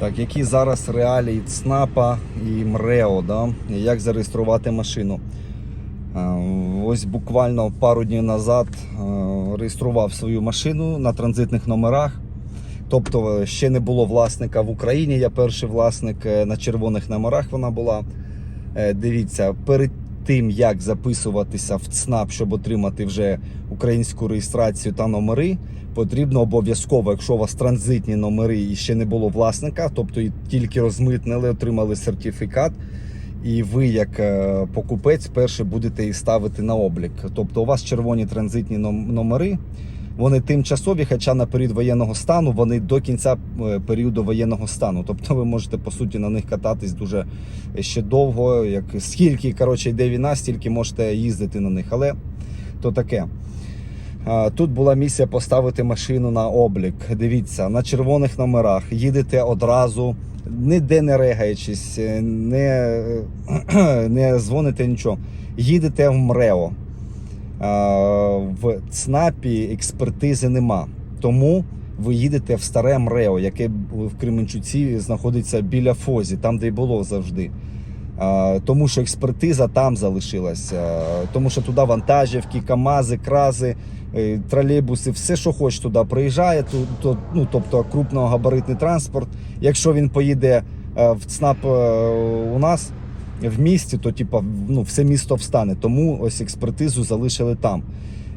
Так, які зараз реалії ЦНАПа і МРЕО, да? як зареєструвати машину? Ось буквально пару днів назад реєстрував свою машину на транзитних номерах. Тобто е, ще не було власника в Україні. Я перший власник е, на червоних номерах вона була. Е, Дивіться, перед тим як записуватися в ЦНАП, щоб отримати вже українську реєстрацію та номери, потрібно обов'язково, якщо у вас транзитні номери і ще не було власника, тобто і тільки розмитнили, отримали сертифікат. І ви, як е, покупець, перше будете її ставити на облік. Тобто, у вас червоні транзитні номери, вони тимчасові, хоча на період воєнного стану вони до кінця е, періоду воєнного стану. Тобто ви можете по суті на них кататись дуже ще довго. Як скільки коротше йде війна, стільки можете їздити на них. Але то таке. Тут була місія поставити машину на облік. Дивіться, на червоних номерах їдете одразу, ніде не регаючись, не, не дзвоните нічого. Їдете в МРЕО. А, В ЦНАПі експертизи нема. Тому ви їдете в старе МРЕО, яке в Кременчуці знаходиться біля Фозі, там, де й було завжди. Тому що експертиза там залишилася, тому що туди вантажівки, КАМАЗи, крази, е, тролейбуси, все, що хоче туди приїжджає, то, ну, тобто крупногабаритний транспорт. Якщо він поїде е, в ЦНАП е, у нас в місті, то типа, ну, все місто встане. Тому ось експертизу залишили там.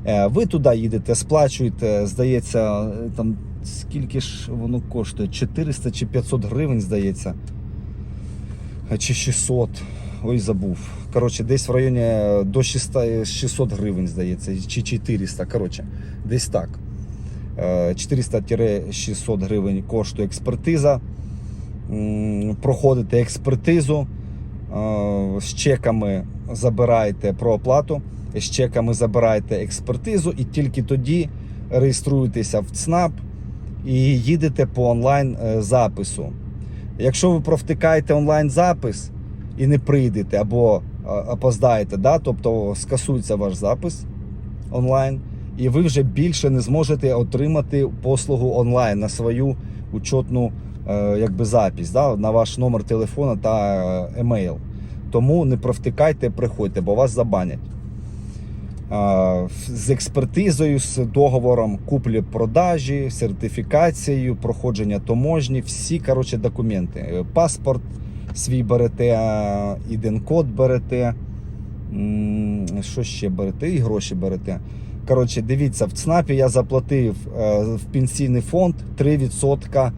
Е, Ви туди їдете, сплачуєте, здається, там скільки ж воно коштує? 400 чи 500 гривень, здається. Е, Чи 600. Ой, забув. Коротше, десь в районі е, до 600 600 гривень, здається, чи 400. Коротше, десь так. Е, 400-600 гривень коштує експертиза. Проходите експертизу. Е, З чеками забираєте про оплату, з чеками забираєте експертизу, і тільки тоді реєструєтеся в ЦНАП і їдете по онлайн е. Якщо ви провтикаєте онлайн запис і не прийдете або опоздаєте, да, тобто скасується ваш запис онлайн, і ви вже більше не зможете отримати послугу онлайн на свою учетну е, якби, запись, да, на ваш номер телефона та е, емейл. Тому не провтикайте, приходьте, бо вас забанять. З експертизою, з договором куплі-продажі, сертифікацією, проходження таможні, всі коротше, документи. Е, Паспорт свій берете, іден-код берете. Що ще берете? І гроші берете. Коротше, дивіться, в ЦНАПі я заплатив е, в пенсійний фонд 3%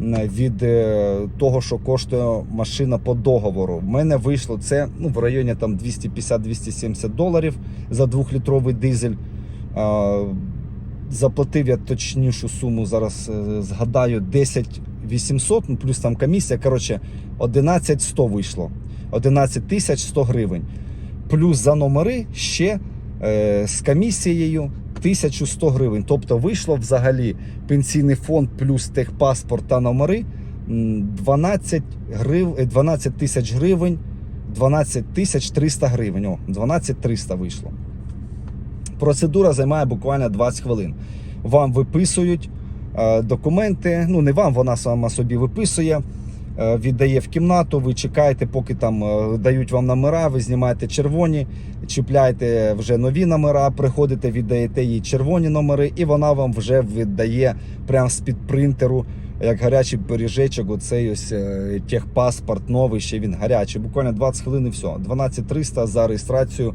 від е, того, що коштує машина по договору. В мене вийшло це ну, в районі там 250-270 доларів за двохлітровий дизель. Е, Заплатив я точнішу суму, зараз е, згадаю, 10 800, ну, плюс там комісія. Коротше, 11 100 вийшло. 11 тисяч 100 гривень. Плюс за номери ще е, з комісією 1100 гривень. Тобто вийшло взагалі пенсійний фонд плюс техпаспорт та номери 12 грив, е, 12 тисяч гривень, 12 тисяч 300 гривень. О, 12 300 вийшло. Процедура займає буквально 20 хвилин. Вам виписують е, документи. Ну, не вам, вона сама собі виписує, е, віддає в кімнату. Ви чекаєте, поки там е, дають вам номера, ви знімаєте червоні, чіпляєте вже нові номера, приходите, віддаєте їй червоні номери, і вона вам вже віддає прямо з-під принтеру. Як гарячий пиріжечок, оцей ось е, техпаспорт новий, ще він гарячий. Буквально 20 хвилин і все. 12300 за реєстрацію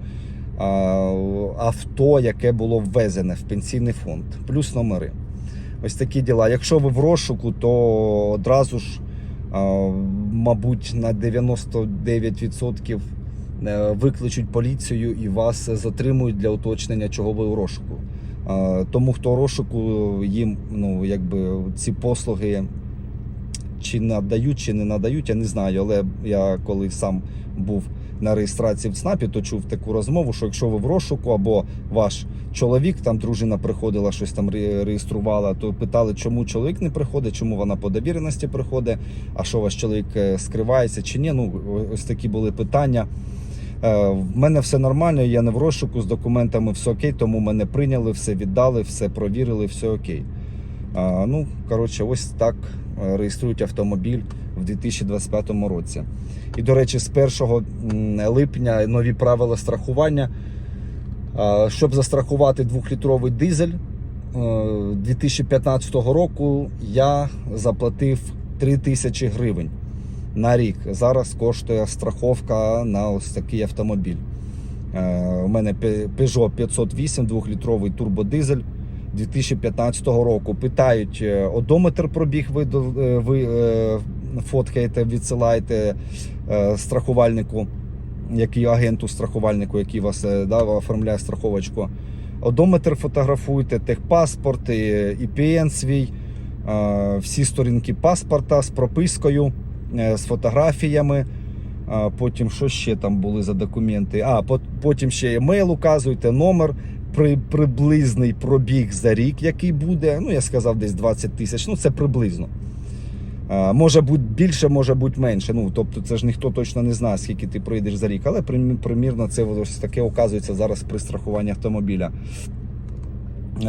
авто, яке було ввезене в пенсійний фонд, плюс номери. Ось такі діла. Якщо ви в розшуку, то одразу ж, мабуть, на 99% е, викличуть поліцію і вас затримують для уточнення, чого ви у розшуку. Тому хто розшуку, їм ну, якби, ці послуги чи надають, чи не надають, я не знаю. Але я коли сам був на реєстрації в ЦНАПі, то чув таку розмову, що якщо ви в розшуку або ваш чоловік, там дружина приходила, щось там реєструвала, то питали, чому чоловік не приходить, чому вона по довіреності приходить, а що ваш чоловік е, скривається чи ні. Ну, ось такі були питання. Е, В мене все нормально, я не в розшуку з документами, все окей, тому мене прийняли, все віддали, все провірили, все окей. Ну, коротше, ось так реєструють автомобіль в 2025 році. І, до речі, з 1 липня нові правила страхування. Е, Щоб застрахувати 2-літровий дизель е, 2015 року, я заплатив 3 тисячі гривень на рік. Зараз коштує страховка на ось такий автомобіль. Е, У мене Peugeot 508, 2-літровий турбодизель 2015 року. Питають, е, одометр пробіг ви, е, ви е, фоткаєте, відсилаєте страхувальнику, який агенту страхувальнику, який вас да, оформляє страховочку. Одометр фотографуйте, техпаспорт, ІПН свій, всі сторінки паспорта з пропискою, з фотографіями. Потім що ще там були за документи? А потім ще емейл указуєте, номер, при, приблизний пробіг за рік, який буде. Ну, я сказав, десь 20 тисяч. Ну, це приблизно. А, може бути більше, може бути менше. Ну, тобто, це ж ніхто точно не знає, скільки ти проїдеш за рік, але примірно це ось таке указується зараз при страхуванні автомобіля.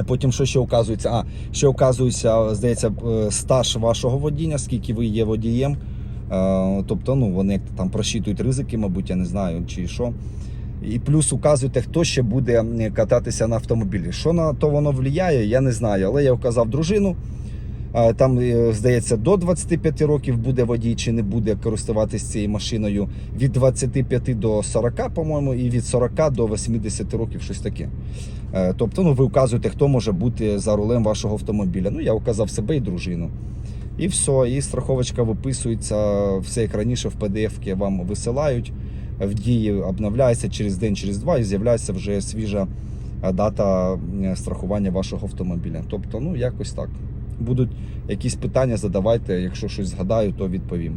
Потім що ще указується? А, ще указується, здається, е, стаж вашого водіння, скільки ви є водієм. Е, Тобто, ну, вони там просчитують ризики, мабуть, я не знаю, чи що. І плюс указуєте, хто ще буде кататися на автомобілі. Що на то воно впливає, я не знаю. Але я вказав дружину. Там, е, здається, до 25 років буде водій чи не буде користуватися цією машиною від 25 до 40, по-моєму, і від 40 до 80 років щось таке. Е, Тобто, ну, ви вказуєте, хто може бути за рулем вашого автомобіля. Ну, я вказав себе і дружину. І все, і страховочка виписується, все як раніше в PDF вам висилають. В дії обновляється через день, через два, і з'являється вже свіжа е, дата страхування вашого автомобіля. Тобто, ну якось так. Будуть якісь питання, задавайте. Якщо щось згадаю, то відповім.